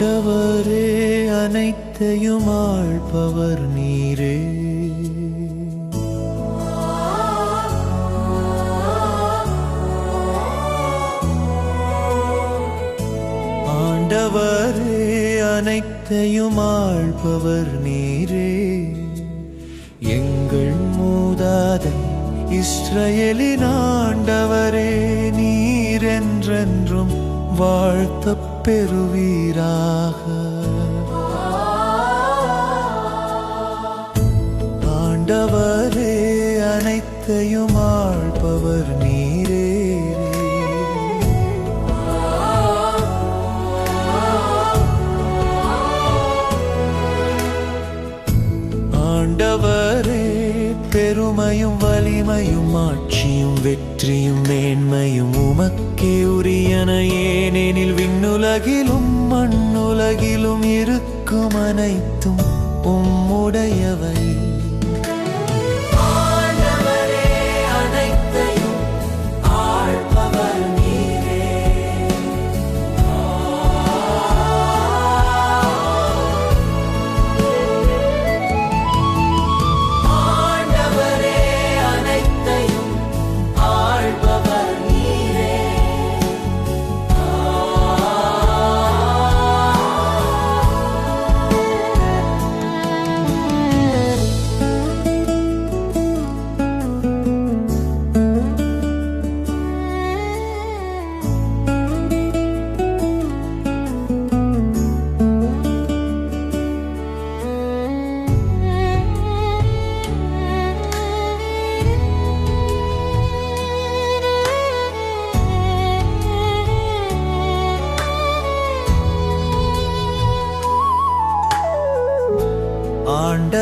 ஆண்டவரே அனைத்தையும் ஆழ்பவர் நீரே. ஆண்டவரே அனைத்தையும் ஆழ்பவர் நீரே. எங்கள் மூதாதை இஸ்ரேலின் ஆண்டவரே நீரென்றென்றும் வாழ்த்தப் பெறுவீராக. ஆண்டவரே அனைத்தையும் ஆழ்பவர் நீரே. ஆண்டவரே பெருமையும் வலிமையும் ஆட்சியும் வெற்றியும் மேன்மையும் உமக்கே உரியன ஏனெனில் விண்ணுலகிலும் மண்ணுலகிலும் இருக்கும் அனைத்தும் உம்முடையவை.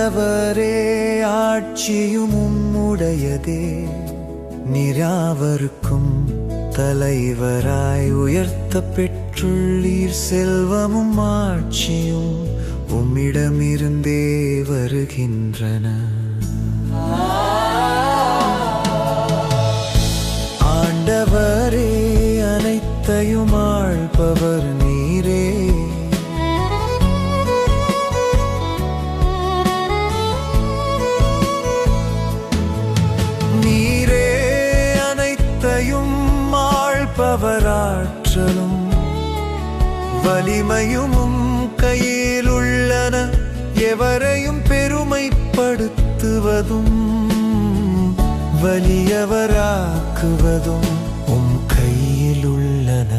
ஆண்டவரே ஆட்சியும் உம்முடையதே. நிராவருக்கும் தலைவராய் உயர்த்த பெற்றுள்ளீர் செல்வமும் ஆட்சியும் உம்மிடமிருந்தே வருகின்றன. ஆண்டவரே அனைத்தையும் ஆழ்பவர் நீரே. ஆழ்பவராற்றலும் வலிமையும் கையில் உள்ளன எவரையும் பெருமைப்படுத்துவதும் வலியவராக்குவதும் உம் கையில் உள்ளன